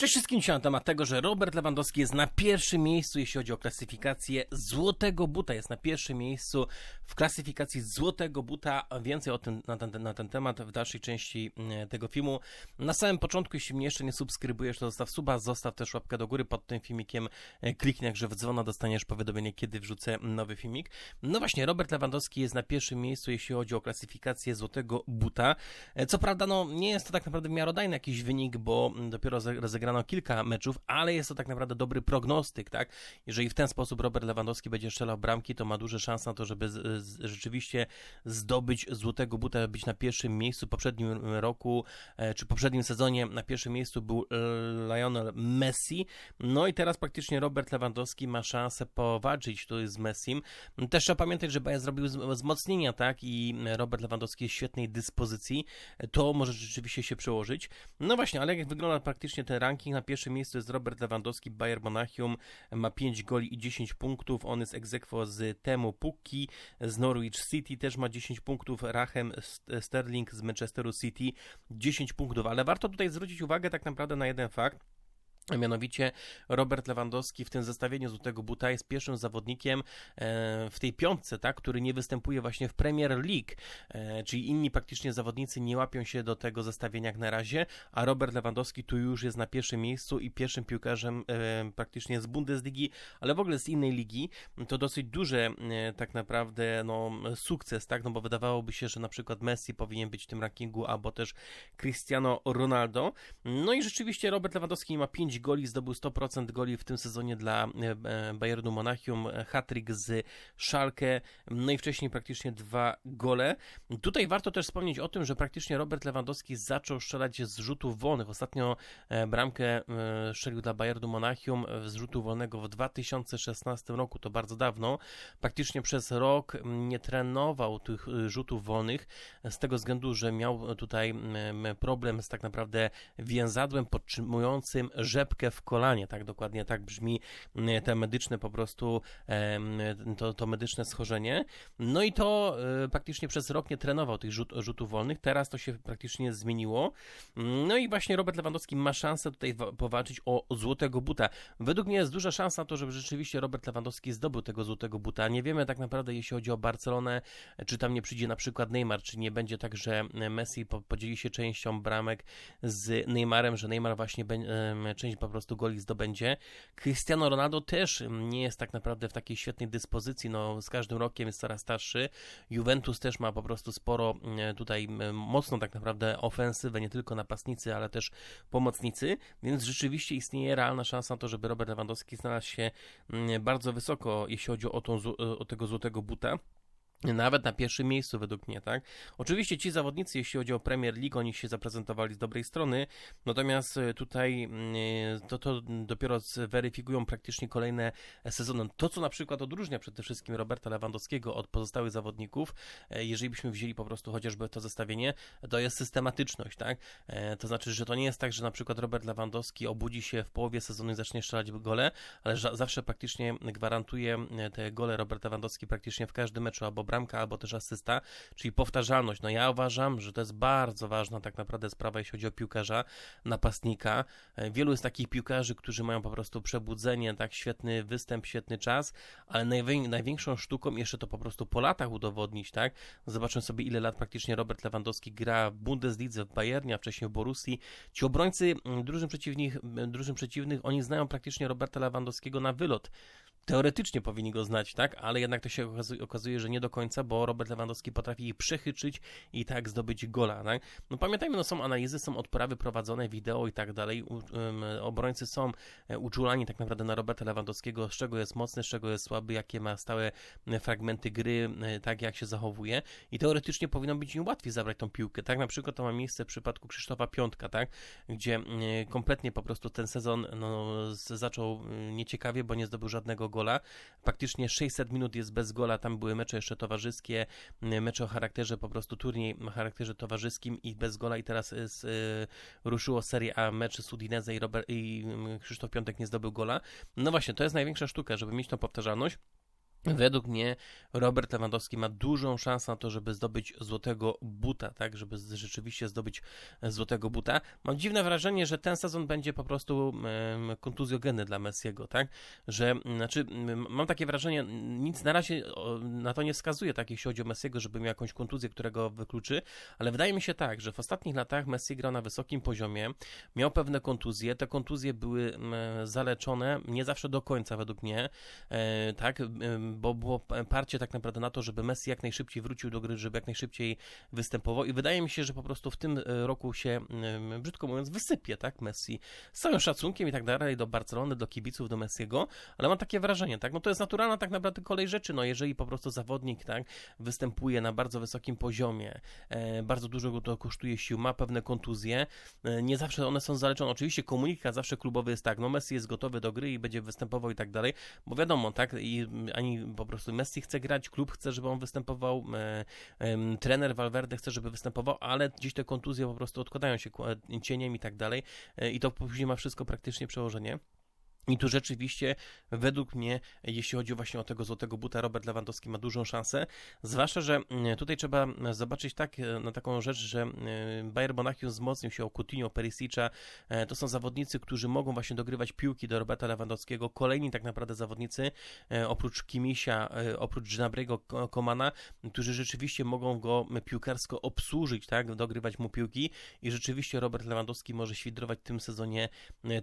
Cześć wszystkim, dzisiaj na temat tego, że Robert Lewandowski jest na pierwszym miejscu, jeśli chodzi o klasyfikację złotego buta. Jest na pierwszym miejscu w klasyfikacji złotego buta. Więcej o tym, na, ten, na ten temat w dalszej części mm, tego filmu. Na samym początku, jeśli mnie jeszcze nie subskrybujesz, to zostaw suba, zostaw też łapkę do góry pod tym filmikiem. E, Kliknij jakże w dzwona, dostaniesz powiadomienie, kiedy wrzucę nowy filmik. No właśnie, Robert Lewandowski jest na pierwszym miejscu, jeśli chodzi o klasyfikację złotego buta. E, Co prawda, no nie jest to tak naprawdę miarodajny jakiś wynik, bo dopiero ze- rozegrano kilka meczów, ale jest to tak naprawdę dobry prognostyk, tak? Jeżeli w ten sposób Robert Lewandowski będzie strzelał bramki, to ma duże szanse na to, żeby z, z, rzeczywiście zdobyć złotego buta, być na pierwszym miejscu. W poprzednim roku, e, czy poprzednim sezonie na pierwszym miejscu był e, Lionel Messi. No i teraz praktycznie Robert Lewandowski ma szansę powalczyć tu z Messim. Też trzeba pamiętać, że Bayern zrobił wz- wzmocnienia, tak? I Robert Lewandowski jest w świetnej dyspozycji. To może rzeczywiście się przełożyć. No właśnie, ale jak wygląda praktycznie ten ranking? Na pierwszym miejscu jest Robert Lewandowski, Bayern Monachium, ma 5 goli i 10 punktów. On jest aequo z Temu Pukki, z Norwich City też ma 10 punktów, Rachem St- Sterling z Manchesteru City 10 punktów. Ale warto tutaj zwrócić uwagę tak naprawdę na jeden fakt. Mianowicie Robert Lewandowski w tym zestawieniu Złotego Buta jest pierwszym zawodnikiem e, w tej piątce, tak, który nie występuje właśnie w Premier League, e, czyli inni praktycznie zawodnicy nie łapią się do tego zestawienia jak na razie, a Robert Lewandowski tu już jest na pierwszym miejscu i pierwszym piłkarzem e, praktycznie z Bundesligi, ale w ogóle z innej ligi. To dosyć duży tak naprawdę no, sukces, tak, no bo wydawałoby się, że na przykład Messi powinien być w tym rankingu, albo też Cristiano Ronaldo. No i rzeczywiście Robert Lewandowski ma 5 goli, zdobył 100% goli w tym sezonie dla e, e, Bayernu Monachium, hat-trick z Schalke, no i wcześniej praktycznie dwa gole. Tutaj warto też wspomnieć o tym, że praktycznie Robert Lewandowski zaczął strzelać z rzutów wolnych. Ostatnio e, bramkę strzelił dla Bayernu Monachium z rzutu wolnego w 2016 roku, to bardzo dawno. Praktycznie przez rok nie trenował tych rzutów wolnych, z tego względu, że miał tutaj problem z tak naprawdę więzadłem podtrzymującym rzepkę w kolanie, tak dokładnie tak brzmi mm, te medyczne po prostu to, to medyczne schorzenie. No i to e, praktycznie przez rok nie trenował tych rzut, rzutów wolnych, teraz to się praktycznie zmieniło. No i właśnie Robert Lewandowski ma szansę tutaj wa- powalczyć o złotego buta. Według mnie jest duża szansa na to, żeby rzeczywiście Robert Lewandowski zdobył tego złotego buta. Nie wiemy tak naprawdę, jeśli chodzi o Barcelonę, czy tam nie przyjdzie na przykład Neymar, czy nie będzie tak, że Messi po, podzieli się częścią bramek z Neymarem, że Neymar właśnie em, część po prostu goli zdobędzie. Cristiano Ronaldo też em, nie jest tak naprawdę w takiej świetnej dyspozycji, no z każdym rokiem jest coraz starszy. Juventus też ma po prostu sporo em, tutaj em, mocną tak naprawdę ofensywę, nie tylko napastnicy, ale też pomocnicy, więc rzeczywiście istnieje realna szansa na to, żeby Robert Lewandowski znalazł się bardzo wysoko, jeśli chodzi o, tą, o tego złotego buta. Nawet na pierwszym miejscu według mnie, tak? Oczywiście ci zawodnicy, jeśli chodzi o Premier League, oni się zaprezentowali z dobrej strony, natomiast e, tutaj mm, to, to dopiero zweryfikują praktycznie kolejne sezony. To, co na przykład odróżnia przede wszystkim Roberta Lewandowskiego od pozostałych zawodników, e, jeżeli byśmy wzięli po prostu chociażby to zestawienie, to jest systematyczność, tak? E, To znaczy, że to nie jest tak, że na przykład Robert Lewandowski obudzi się w połowie sezonu i zacznie strzelać gole, ale zawsze praktycznie gwarantuje e, te gole Robert Lewandowski praktycznie w każdym meczu, albo bramka, albo też asysta, czyli powtarzalność. No ja uważam, że to jest bardzo ważna tak naprawdę sprawa, jeśli chodzi o piłkarza, napastnika. E, Wielu jest takich piłkarzy, którzy mają po prostu przebudzenie, tak, świetny występ, świetny czas, ale najwię- największą sztuką jeszcze to po prostu po latach udowodnić, tak? Zobaczmy sobie, ile lat praktycznie Robert Lewandowski gra w Bundeslidze, w Bayernie, a wcześniej w Borussii. Ci obrońcy drużyn przeciwnych, drużyn przeciwnych, oni znają praktycznie Roberta Lewandowskiego na wylot. Teoretycznie powinni go znać, tak? Ale jednak to się okazuje, że nie do końca, bo Robert Lewandowski potrafi ich przechyczyć i tak zdobyć gola, tak? No pamiętajmy, no są analizy, są odprawy prowadzone, wideo i tak dalej. U, um, obrońcy są e, uczulani tak naprawdę na Roberta Lewandowskiego, z czego jest mocny, z czego jest słaby, jakie ma stałe e, fragmenty gry, e, tak jak się zachowuje i teoretycznie powinno być im łatwiej zabrać tą piłkę, tak? Na przykład to ma miejsce w przypadku Krzysztofa Piątka, tak? Gdzie kompletnie po prostu ten sezon no, zaczął nieciekawie, bo nie zdobył żadnego gola. Praktycznie 600 minut jest bez gola, tam były mecze jeszcze towarzyskie, mecze o charakterze po prostu turniej o charakterze towarzyskim i bez gola i teraz jest, y, ruszyło Serie A mecz z i, Robert, i Krzysztof Piątek nie zdobył gola. No właśnie, to jest największa sztuka, żeby mieć tą powtarzalność. Według mnie Robert Lewandowski ma dużą szansę na to, żeby zdobyć złotego buta, tak, żeby rzeczywiście zdobyć złotego buta. Mam dziwne wrażenie, że ten sezon będzie po prostu kontuzjogenny dla Messiego, tak, że, znaczy, mam takie wrażenie, nic na razie na to nie wskazuje, tak, jeśli chodzi o Messiego, żeby miał jakąś kontuzję, którego wykluczy, ale wydaje mi się tak, że w ostatnich latach Messi grał na wysokim poziomie, miał pewne kontuzje, te kontuzje były zaleczone, nie zawsze do końca według mnie, e, tak, bo było parcie tak naprawdę na to, żeby Messi jak najszybciej wrócił do gry, żeby jak najszybciej występował. I wydaje mi się, że po prostu w tym e, roku się, brzydko mówiąc, wysypie, tak, Messi. Z całym szacunkiem i tak dalej do Barcelony, do kibiców, do Messiego, ale mam takie wrażenie, tak, no to jest naturalna tak naprawdę kolej rzeczy, no jeżeli po prostu zawodnik, tak, występuje na bardzo wysokim poziomie, e, bardzo dużo go to kosztuje sił, ma pewne kontuzje, e, nie zawsze one są zaleczone, oczywiście komunikat zawsze klubowy jest tak, no Messi jest gotowy do gry i będzie występował i tak dalej, bo wiadomo, tak, i ani po prostu Messi chce grać, klub chce, żeby on występował, e, trener Valverde chce, żeby występował, ale gdzieś te kontuzje po prostu odkładają się cieniem i tak dalej e, i to później ma wszystko praktycznie przełożenie. I tu rzeczywiście, według mnie, jeśli chodzi właśnie o tego złotego buta, Robert Lewandowski ma dużą szansę. Zwłaszcza, że mm, tutaj trzeba zobaczyć tak, e, na taką rzecz, że e, Bayern Monachium wzmocnił się o Coutinho, Perisicza. E, to są zawodnicy, którzy mogą właśnie dogrywać piłki do Roberta Lewandowskiego. Kolejni tak naprawdę zawodnicy, oprócz Kimisia, oprócz Ginabrego Komana, którzy rzeczywiście mogą go piłkarsko obsłużyć, tak, dogrywać mu piłki. I rzeczywiście Robert Lewandowski może świdrować w tym sezonie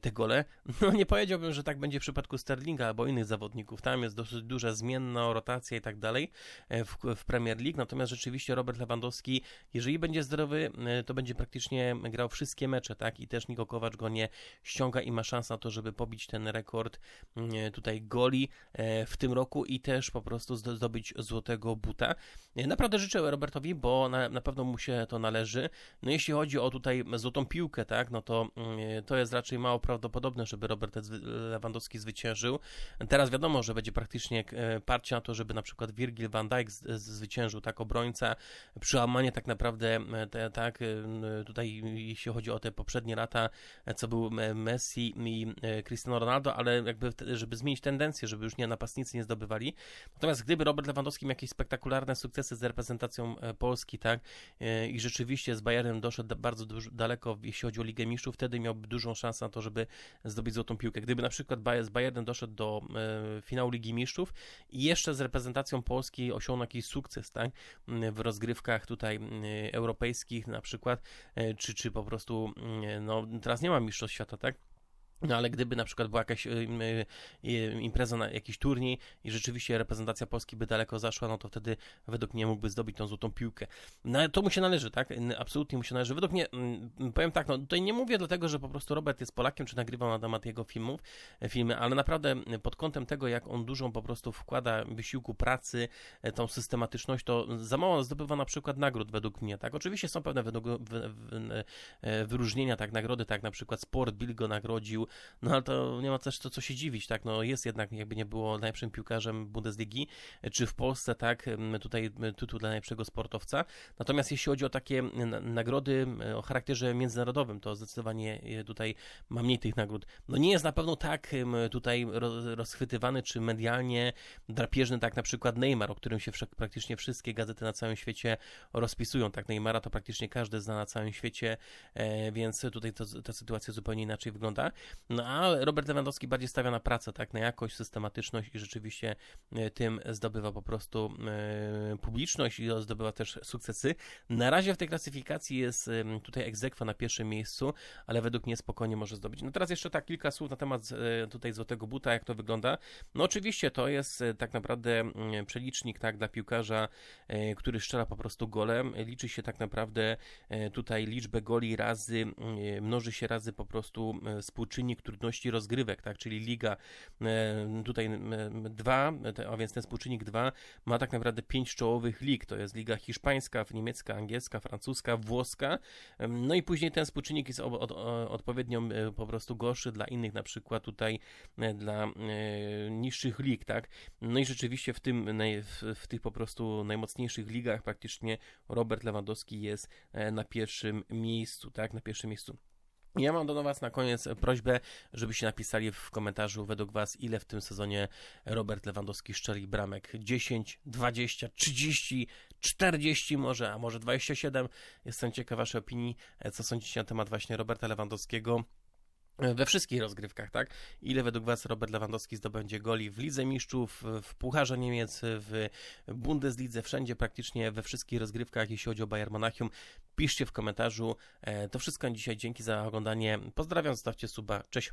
te gole. No nie powiedziałbym, że tak będzie w przypadku Sterlinga albo innych zawodników. Tam jest dosyć duża zmienna rotacja i tak dalej e, w, w Premier League. Natomiast rzeczywiście Robert Lewandowski, jeżeli będzie zdrowy, e, to będzie praktycznie grał wszystkie mecze, tak? I też Niko Kowac go nie ściąga i ma szansę na to, żeby pobić ten rekord mm, e, tutaj goli w tym roku i też po prostu zdobyć złotego buta. Naprawdę życzę Robertowi, bo na, na pewno mu się to należy. No jeśli chodzi o tutaj złotą piłkę, tak? No to mm, to jest raczej mało prawdopodobne, żeby Robert Lewandowski zwyciężył. Teraz wiadomo, że będzie praktycznie e, parcie na to, żeby na przykład Virgil van Dijk zwyciężył, tak, obrońca. Przełamanie tak naprawdę, e, tak, e, tutaj jeśli chodzi o te poprzednie lata, co był Messi i Cristiano Ronaldo, ale jakby, żeby zmienić tendencję, żeby już nie napastnicy nie zdobywali. Natomiast gdyby Robert Lewandowski miał jakieś spektakularne sukcesy z reprezentacją Polski, tak, i rzeczywiście z Bayernem doszedł bardzo dużo, daleko, jeśli chodzi o Ligę Mistrzów, wtedy miałby dużą szansę na to, żeby zdobyć złotą piłkę. Gdyby na przykład z Bayernem doszedł do e, finału Ligi Mistrzów i jeszcze z reprezentacją Polski osiągnął jakiś sukces, tak, w rozgrywkach tutaj europejskich na przykład, e, czy, czy po prostu, no teraz nie ma Mistrzostw Świata, tak, no ale gdyby na przykład była jakaś y, y, y, impreza na jakiś turniej i rzeczywiście reprezentacja Polski by daleko zaszła, no to wtedy według mnie mógłby zdobyć tą złotą piłkę. No to mu się należy, tak? Absolutnie mu się należy. Według mnie, mm, powiem tak, no tutaj nie mówię dlatego, że po prostu Robert jest Polakiem, czy nagrywał na temat jego filmów, e, filmy, ale naprawdę pod kątem tego, jak on dużą po prostu wkłada wysiłku pracy, e, tą systematyczność, to za mało zdobywa na przykład nagród według mnie, tak? Oczywiście są pewne e, wyróżnienia, tak, nagrody, tak, na przykład Sport Bill go nagrodził, no ale to nie ma też to, co się dziwić, tak, no jest jednak, jakby nie było najlepszym piłkarzem Bundesligi, czy w Polsce, tak, tutaj tytuł dla najlepszego sportowca, natomiast jeśli chodzi o takie nagrody o charakterze międzynarodowym, to zdecydowanie e, tutaj ma mniej tych nagród. No nie jest na pewno tak tutaj rozchwytywany, czy medialnie drapieżny, tak? Na przykład Neymar, o którym się praktycznie wszystkie gazety na całym świecie rozpisują, tak, Neymara to praktycznie każdy zna na całym świecie, e, więc tutaj to, ta sytuacja zupełnie inaczej wygląda. No a Robert Lewandowski bardziej stawia na pracę, tak, na jakość, systematyczność i rzeczywiście e, tym zdobywa po prostu e, publiczność i zdobywa też sukcesy. Na razie w tej klasyfikacji jest tutaj egzekwa na pierwszym miejscu, ale według mnie spokojnie może zdobyć. No teraz jeszcze tak kilka słów na temat e, tutaj złotego buta, jak to wygląda. No oczywiście to jest tak naprawdę przelicznik, tak, dla piłkarza, który strzela po prostu golem. Liczy się tak naprawdę tutaj liczbę goli razy, mnoży się razy po prostu współczynnik trudności rozgrywek, tak, czyli liga e, tutaj 2, a więc ten współczynnik 2 ma tak naprawdę pięć czołowych lig, to jest liga hiszpańska, niemiecka, angielska, francuska, włoska, no i później ten współczynnik jest od, od, odpowiednio e, po prostu gorszy dla innych, na przykład tutaj e, dla niższych lig, tak, no i rzeczywiście w tym, w, w tych po prostu najmocniejszych ligach praktycznie Robert Lewandowski jest na pierwszym miejscu, tak, na pierwszym miejscu. Ja mam do Was na koniec prośbę, żebyście napisali w komentarzu według Was, ile w tym sezonie Robert Lewandowski szczeli bramek. 10, 20, 30, 40 może, a może 27. Jestem ciekaw Waszej opinii, e, co sądzicie na temat właśnie Roberta Lewandowskiego. We wszystkich rozgrywkach, tak? Ile według Was Robert Lewandowski zdobędzie goli w Lidze Mistrzów, w Pucharze Niemiec, w Bundeslidze, wszędzie praktycznie, we wszystkich rozgrywkach, jeśli chodzi o Bayern Monachium. Piszcie w komentarzu. E, To wszystko na dzisiaj. Dzięki za oglądanie. Pozdrawiam, zostawcie suba. Cześć.